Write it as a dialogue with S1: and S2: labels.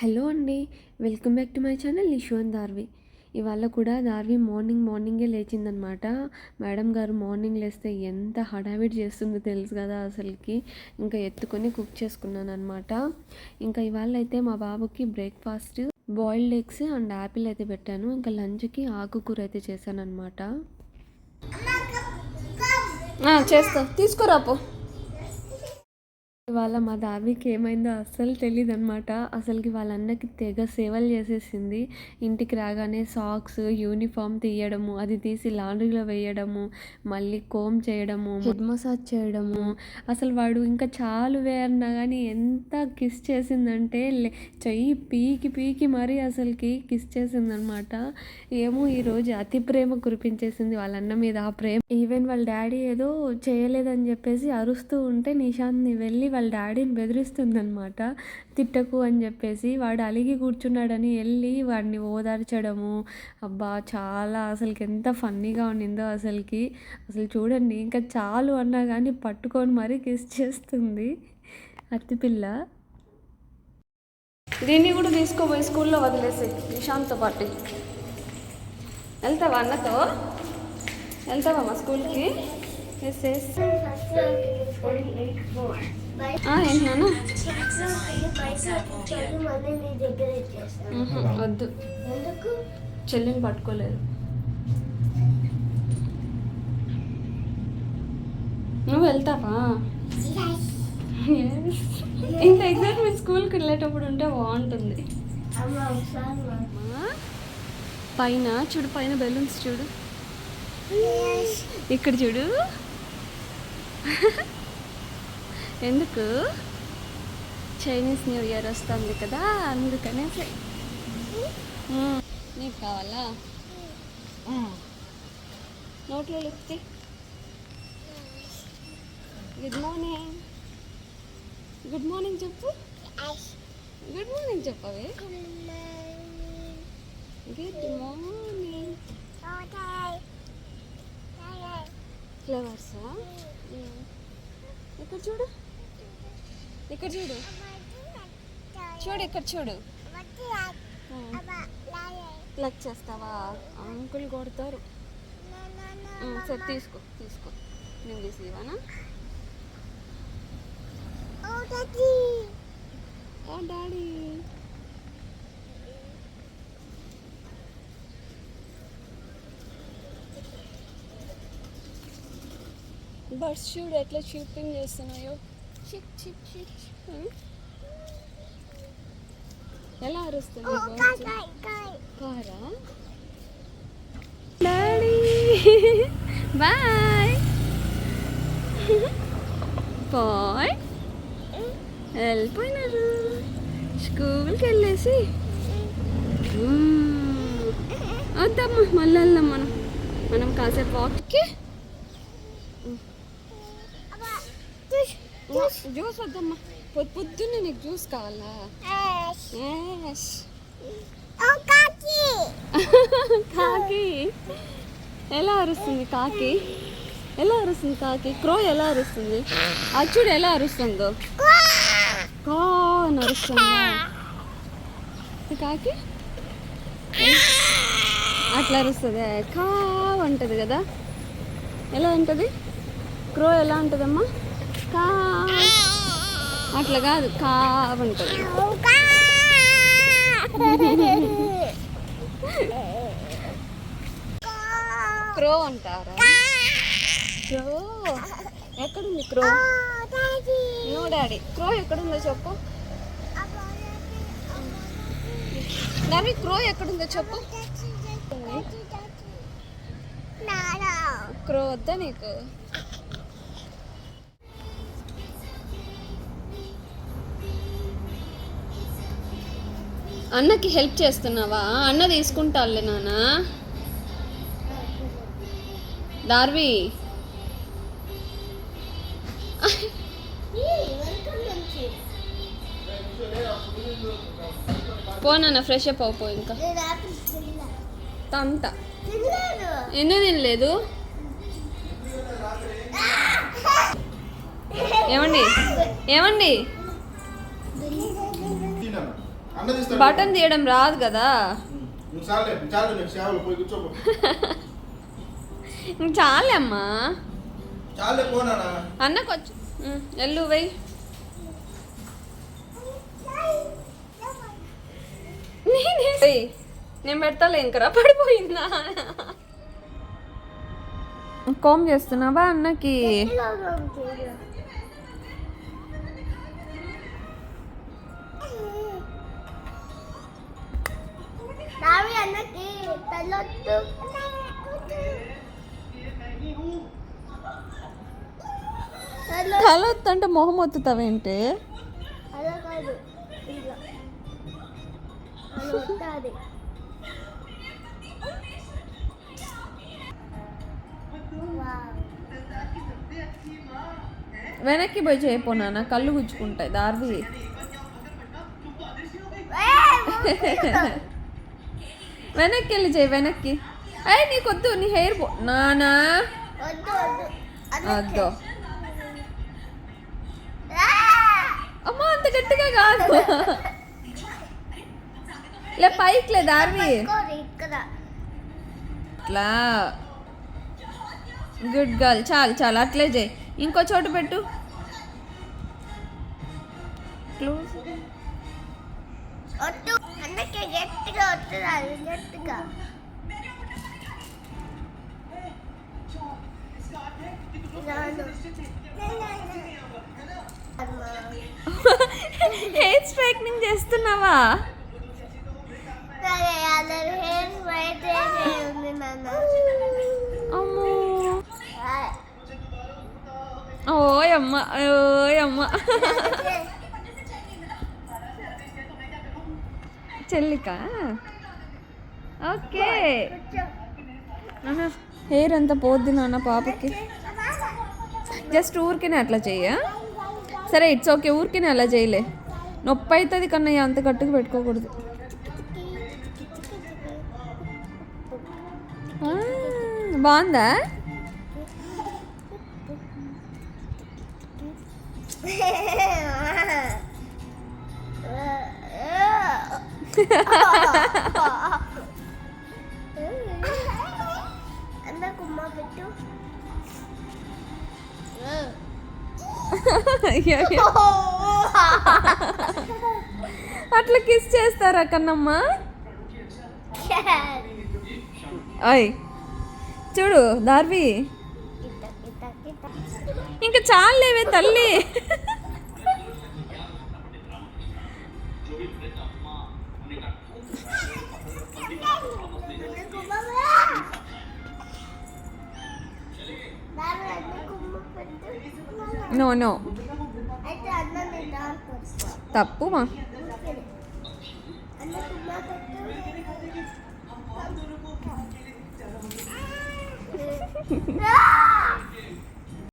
S1: Hello అండి welcome back to my channel Nishuvan Darvi. ఇవాళ కూడా దార్వి మార్నింగ్ మార్నింగే లేచిందనమాట మేడం గారు మార్నింగ్ లేస్తే ఎంత హడావిడి చేస్తుందో తెలుసు కదా అసలుకి. ఇంకా ఎత్తుకొని కుక్ చేసుకున్నాను అనమాట ఇంకా ఇవాళ అయితే మా బాబుకి breakfast boiled eggs and apple అయితే పెట్టాను. ఇంకా లంచ్కి ఆకుకూర అయితే చేశాను అనమాట చేస్తా. తీసుకురాపో ఇవాళ మా దావికి ఏమైందో అస్సలు తెలియదు అనమాట అసలుకి వాళ్ళ అన్నకి తెగ సేవలు చేసేసింది. ఇంటికి రాగానే సాక్స్ యూనిఫామ్ తీయడము అది తీసి లాండ్రీలో వేయడము మళ్ళీ కోమ్ చేయడము హెడ్ మసాజ్ చేయడము. అసలు వాడు ఇంకా చాలువే అన్నా కానీ ఎంత కిస్ చేసిందంటే చెయ్యి పీకి పీకి మరీ అసలుకి కిస్ చేసిందనమాట ఏమో ఈరోజు అతి ప్రేమ కురిపించేసింది వాళ్ళ అన్న మీద ఆ ప్రేమ. ఈవెన్ వాళ్ళ డాడీ ఏదో చేయలేదని చెప్పేసి అరుస్తూ ఉంటే నిశాంత్ని వెళ్ళి వాళ్ళ డాడీని బెదిరిస్తుందనమాట తిట్టకు అని చెప్పేసి వాడు అలిగి కూర్చున్నాడని వెళ్ళి వాడిని ఓదార్చడము. అబ్బా చాలా అసలుకి ఎంత ఫన్నీగా ఉండిందో అసలుకి. అసలు చూడండి ఇంకా చాలు అన్నా కానీ పట్టుకొని మరీ కిస్ చేస్తుంది. అత్తిపిల్ల దీన్ని కూడా తీసుకోపోయి స్కూల్లో వదిలేసి నిశాంత్తో పాటు వెళ్తావా అన్నతో? వెళ్తావా మా స్కూల్కి? ఎస్ ఎస్ ఏంటి నాన్న? మ్హూ, వద్దు. చెల్లిని పట్టుకోలేదు. నువ్వు వెళ్తావా. ఇంత ఎగ్జైట్మెంట్ స్కూల్కి వెళ్ళేటప్పుడు ఉంటే బాగుంటుంది. అమ్మా, పైన చూడు పైన బెలూన్స్ చూడు. ఇక్కడ చూడు. ఎందుకు? చైనీస్ న్యూ ఇయర్ వస్తుంది కదా అందుకనేసి. నీకు కావాలా? నోట్లో లిప్తి గుడ్ మార్నింగ్ గుడ్ మార్నింగ్ చెప్పు. గుడ్ మార్నింగ్ చెప్పవే. గుడ్ మార్నింగ్ ఫ్లవర్సా ఇక్కడ చూడు. ఇక్కడ చూడు. చూడు ఇక్కడ చూడు. ప్లగ్ చేస్తావా? అంకుల్ కొడతారు. సరే తీసుకో తీసుకో. నేను తీసి ఇవ్వనా ఓ డాడీ. బర్డ్స్ చూడు ఎట్లా షూటింగ్ చేస్తున్నాయో. చిక్ చిక్ చిక్. ఎలా అరుస్తుంది కారా? డాడీ. బాయ్. బాయ్. వెళ్ళిపోయినారు. స్కూల్కి వెళ్ళేసి. మ్మ్. వద్దమ్మా మళ్ళీ వెళ్దాం మనం. మనం కాసేపు వాక్కి జ్యూస్ వద్దమ్మా. పొద్దు పొద్దున్నే నీకు జ్యూస్ కావాలా. కాకి. ఎలా అరుస్తుంది కాకి? ఎలా అరుస్తుంది కాకి? క్రో ఎలా అరుస్తుంది? అచ్చుడు ఎలా అరుస్తుందో. కా అరుస్తుందా? కాకి? అట్లా అరుస్తుంది. కా అంటది కదా. ఎలా ఉంటుంది? క్రో ఎలా ఉంటుందమ్మా? కా. అట్లా కాదు కా అంటుంది క్రో అంటారా? క్రో? ఎక్కడుంది క్రో? నో డాడీ క్రో ఎక్కడుందో చెప్పు. నవి క్రో ఎక్కడుందో చెప్పు. క్రో వద్దా నీకు? అన్నకి హెల్ప్ చేస్తున్నావా? అన్న తీసుకుంటాలే నాన్న. దార్వి. పో ఫ్రెష్ అప్ అవుపో ఇంకా. తంత. ఎన్నో తినలేదు? ఏమండి? ఏమండి? బటన్ తీయడం రాదు కదా.
S2: చాలే పోయి
S1: అమ్మా.
S2: చాలే పోనా
S1: అన్నకు వచ్చి ఉమ్, ఎల్లు వెయ్యి నేనే వెయ్యి. నేను పెడతాలే ఇంకరా పడిపోయిందా? కోమ్ చేస్తున్నావా అన్నకి?
S3: రావి అన్నకి
S1: వస్తుంటే మొహం ఒత్తుతావేంటి
S3: అలా కాదు
S1: వెనక్కి పోయి చేయపోనా కళ్ళు గుచ్చుకుంటాయి దార్వి వెనక్కి వెళ్ళి చేయి వెనక్కి. అయ్యి నీకొద్దు నీ హెయిర్ పో నానా?
S3: వద్దు
S1: అమ్మా అంత గట్టిగా కాదు. లే పైకి లే దార్వి.
S3: ఇక్కడ.
S1: అట్లా. గుడ్ గర్ల్ చాలు చాలు అట్లే చేయి ఇంకో చోటు పెట్టు. క్లోజ్
S3: అన్నకి గట్టిగా వస్తుంది గట్టిగా.
S1: హెయిర్ స్ట్రైట్నింగ్ చేస్తున్నావా? అమ్మో. ఓయమ్మ ఓయమ్మ చెల్లిక? ఓకే. హెయిర్ అంతా పోద్ది నాన్న పాపకి. జస్ట్ ఊరికినే అట్లా చెయ్య? సరే ఇట్స్ ఓకే ఊరికినే అలా చేయలే. నొప్పి అవుతుంది కన్నయ్య అంత గట్టుకు పెట్టుకోకూడదు. బాగుందా? అట్లా కిస్ చేస్తారా కన్నమ్మ అయ్ చూడు దార్వి ఇంకా చాలేవే తల్లి నో నో
S3: అయితే అన్న నేను దాడుకొస్తా
S1: తప్పు మా
S3: అన్న కుమ్మ పెట్టు ఆ!